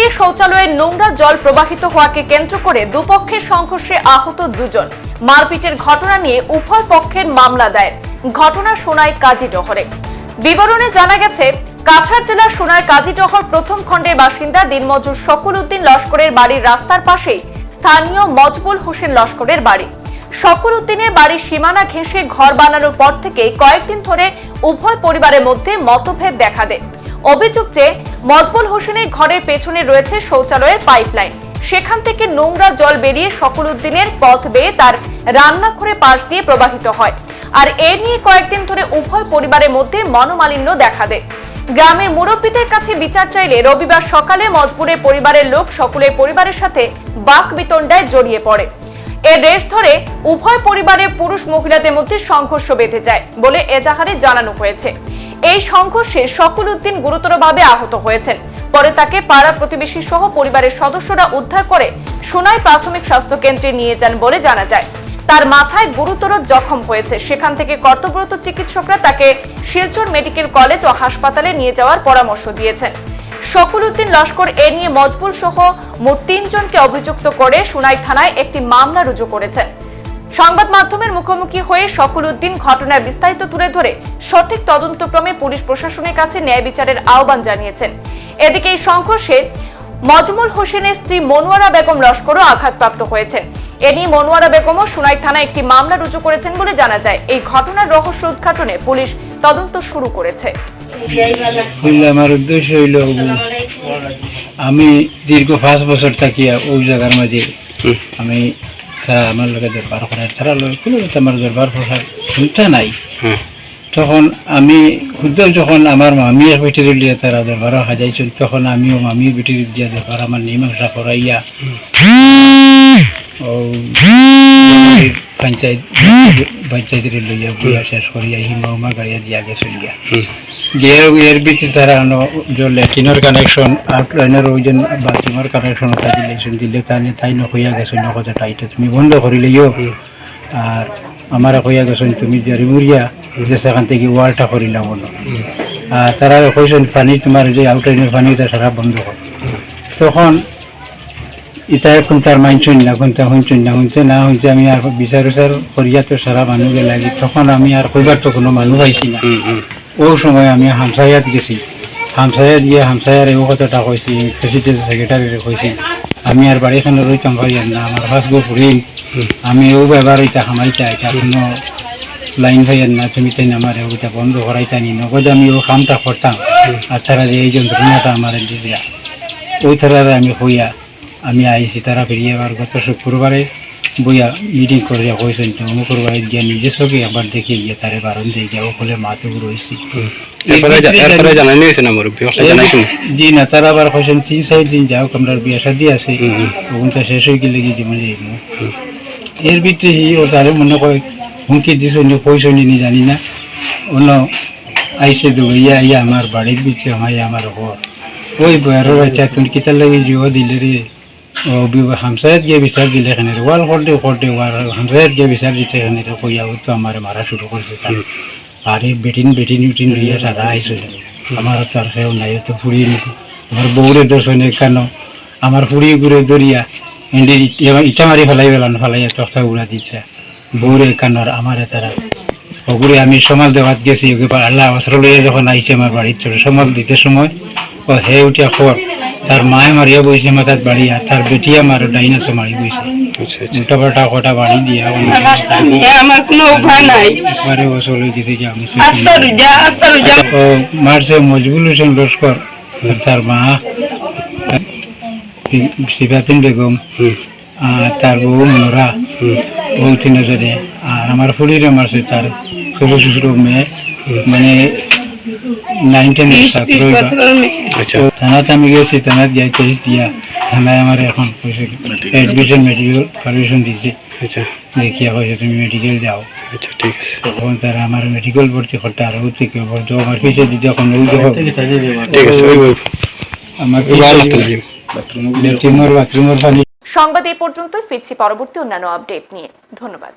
দিয়ে শৌচালয়ের নোংরা জল প্রবাহিত হওয়াকে কেন্দ্র করে দুপক্ষের সংঘর্ষে আহত দুজন। মারপিটের ঘটনা নিয়ে উভয় পক্ষের মামলা দায়ের। ঘটনা সোনাই কাজীডহরে বিবরণে জানা গেছে, কাছাড় জেলার সোনার কাজীডহর প্রথম খণ্ডের বাসিন্দা দিনমজুর শকুল উদ্দিন লস্করের বাড়ির রাস্তার পাশেই স্থানীয় মজবুল হোসেন লস্করের বাড়ি। শকুল উদ্দিনের বাড়ির সীমানা ঘেঁষে ঘর বানানোর পর থেকে কয়েকদিন ধরে উভয় পরিবারের মধ্যে মতভেদ দেখা দেয়। অভিযোগ যে মজবুল হোসেনের ঘরের পেছনে রয়েছে শৌচালয়ের পাইপলাইন। সেখান থেকে নোংরা জল বেরিয়ে সকল উদ্দিনের পথ বেয়ে তার রান্নাঘরে পাশ দিয়ে প্রবাহিত হয়। আর এ নিয়ে কয়েকদিন ধরে উভয় পরিবারের মধ্যে মনোমালিন্য দেখা দেয়। গ্রামের মুরব্বীদের কাছে বিচার চাইলে রবিবার সকালে মজবুরের পরিবারের লোক সকলের পরিবারের সাথে বাক বিতণ্ডায় জড়িয়ে পড়ে। এর রেশ ধরে উভয় পরিবারের পুরুষ মহিলাদের মধ্যে সংঘর্ষ বেঁধে যায় বলে এজাহারে জানানো হয়েছে। এই সংঘর্ষে শকুল উদ্দিন গুরুতরভাবে আহত হয়েছেন। পরে তাকে পাড়া প্রতিবেশী সহ পরিবারের সদস্যরা উদ্ধার করে সোনাই প্রাথমিক স্বাস্থ্য কেন্দ্রে নিয়ে যান বলে জানা যায়। তার মাথায় গুরুতর জখম হয়েছে। সেখান থেকে কর্তব্যরত চিকিৎসকরা তাকে শিলচর মেডিকেল কলেজ ও হাসপাতালে নিয়ে যাওয়ার পরামর্শ দিয়েছেন। শকুল উদ্দিন লস্কর এ নিয়ে মজবুল সহ মোট তিনজনকে অভিযুক্ত করে সোনাই থানায় একটি মামলা রুজু করেছেন সংবাদ মাধ্যমের মুখোমুখি হয়ে সকল উদ্দিন ঘটনার বিস্তারিত তুলে ধরে সঠিক তদন্তক্রমে পুলিশ প্রশাসনের কাছে ন্যায় বিচারের আহ্বান জানিয়েছেন। এদিকে এই সংঘর্ষে মজমুল হোসেনের স্ত্রী মনোয়ারা বেগম লস্করও আঘাতপ্রাপ্ত হয়েছেন। এ নিয়ে মনোয়ারা বেগমও সুনাই থানায় একটি মামলা রুজু করেছেন বলে জানা যায়। এই ঘটনার রহস্য উদ্ঘাটনে পুলিশ তদন্ত শুরু করেছে। আমার উদ্দেশ্য হইল আমি দীর্ঘ পাঁচ বছর থাকিয়া ওই জায়গার মাঝে আমি তারা আমার লোকে দরবার করে তারা কোনো আমার দরবার করার চিন্তা নাই। তখন আমি শুদ্ধ যখন আমার মামির বেটির দিয়ে তারা দরবার হাজাইছিল তখন আমিও মামির বেটির দিয়া দরবার আমার নিমাংসা করাইয়া পঞ্চায়েত পঞ্চায়েতের লইয়া বইয়া শেষ করিয়া হিমা। গাড়িয়া দিয়া গেছিল গিয়া এর তারা যে ল্যাট্রিনের কানেকশন আর লাইনের ওই যে বাথরুমের কানেকশন দিলে তাই তাই নকইয়া গেছেন নকজা টাইটে তুমি বন্ধ করিলেও আর আমার কইয়া গেছেন তুমি জারি মুড়িয়া সেখান থেকে ওয়ালটা করিলাম বলো আর তারা কইছেন পানি তোমার যে আউটাইনের পানি এটা সারা বন্ধ কর। তখন ইটা এখন তার মাইনছুন না কোনটা শুনছুন না শুনছে না শুনছে আমি আর বিচার বিচার করিয়া তো সারা মানুষকে লাগি তখন আমি আর কইবার তো কোনো মানুষ পাইছি না। ওই সময় আমি হামসায়াত গেছি। হামসায়াত গিয়ে হামসায়ার এই কথাটা কইছি প্রেসিডেন্ট সেক্রেটারিরে কইছি আমি আর বাড়িখানে রইতাম পারিয়ার না আমার ফার্স্ট গো ফুরিম আমি ও ব্যাপার ওইটা হামাইতা এটা কোনো লাইন ভাইয়ার না তুমি তাই আমার ওইটা বন্ধ করাইতা নি নগদ আমি ও কামটা করতাম আর তারা যে এই যন্ত্রণাটা আমার দিয়া ওই তারারে আমি হইয়া আমি আইছি তারা ফিরিয়ে আবার গত শুক্রবারে বইয়া মিটিং করিয়া কইছেন তো বাড়িতে গিয়া নিজে সঙ্গে একবার দেখে গিয়ে তারে বারণ দিয়ে গিয়া ওখানে মাতো রয়েছি। জা- না তারা আবার কইছেন তিন চার দিন যাও আমরা বিয়া শাদি আছে। ওখানটা শেষ হয়ে গেলে কি যেমন যাইব। এর ভিতরে হি ও তারে মনে কয় হুমকি দিছ নি কইছ নি জানি না। অন্য আইসে দুবাইয়া আইয়া আমার বাড়ির ভিতরে আমায় আমার ঘর। ওই বয়ারো বাচ্চা তুমি কিতার লাগে জিও দিলে রে। হামসায়াত গিয়ে বিচার দিলে এখানে ওয়াল করতে করতে হামসায়াত গিয়ে বিচার দিতে এখানে কইয়া তো আমার মারা শুরু করছে তার। আর বেটিন বেটিন উটিন লইয়া সারা আইসে আমার তো আর কেউ নাই তো ফুড়ি আমার বউরে দর্শনে কেন আমার ফুড়ি ঘুরে দরিয়া এন্ডি ইটা মারি ফেলাই পেলাম ফেলাইয়া তক্তা উড়া দিচ্ছে বউরে কানর আমারে তারা ওগুলি আমি সমাজ দেওয়াত গেছি আল্লাহ লইয়া যখন আইছে আমার বাড়ির সমাজ দিতে সময় ও হে উঠিয়া খবর তার মায়ে মারিয়া বইছে মাথার বাড়ি আর তার বেটি আমার ডাইনা তো মারি বইছে আচ্ছা আচ্ছা উল্টা পাল্টা কটা বাড়ি দিয়া এ আমার কোনো উপায় নাই একবারে ও চলে গেছে যে আমি আস্তা রুজা আস্তা রুজা ও মারছে মজবুল হোসেন লস্কর আর তার মা শিবাতিন বেগম আর তার বউ মনোরা বউ তিনজনে আর আমার ফুলিরে মারছে তার ছোট ছোট মেয়ে মানে নাইন টেনের ছাত্র। আচ্ছা। থানাতে আমি গেছি থানাত যাই দিয়া থানায় আমার এখন মেডিকেল পারমিশন দিছে। আচ্ছা। তুমি মেডিকেল যাও। আচ্ছা ঠিক আছে। তখন তারা আমার মেডিকেল ভর্তি করতে থেকে? ভর্তি আমার পিছিয়ে দিতে ওই বাথরুমের পানি। সংবাদ এই পর্যন্তই ফিরছি পরবর্তী অন্যান্য আপডেট নিয়ে। ধন্যবাদ।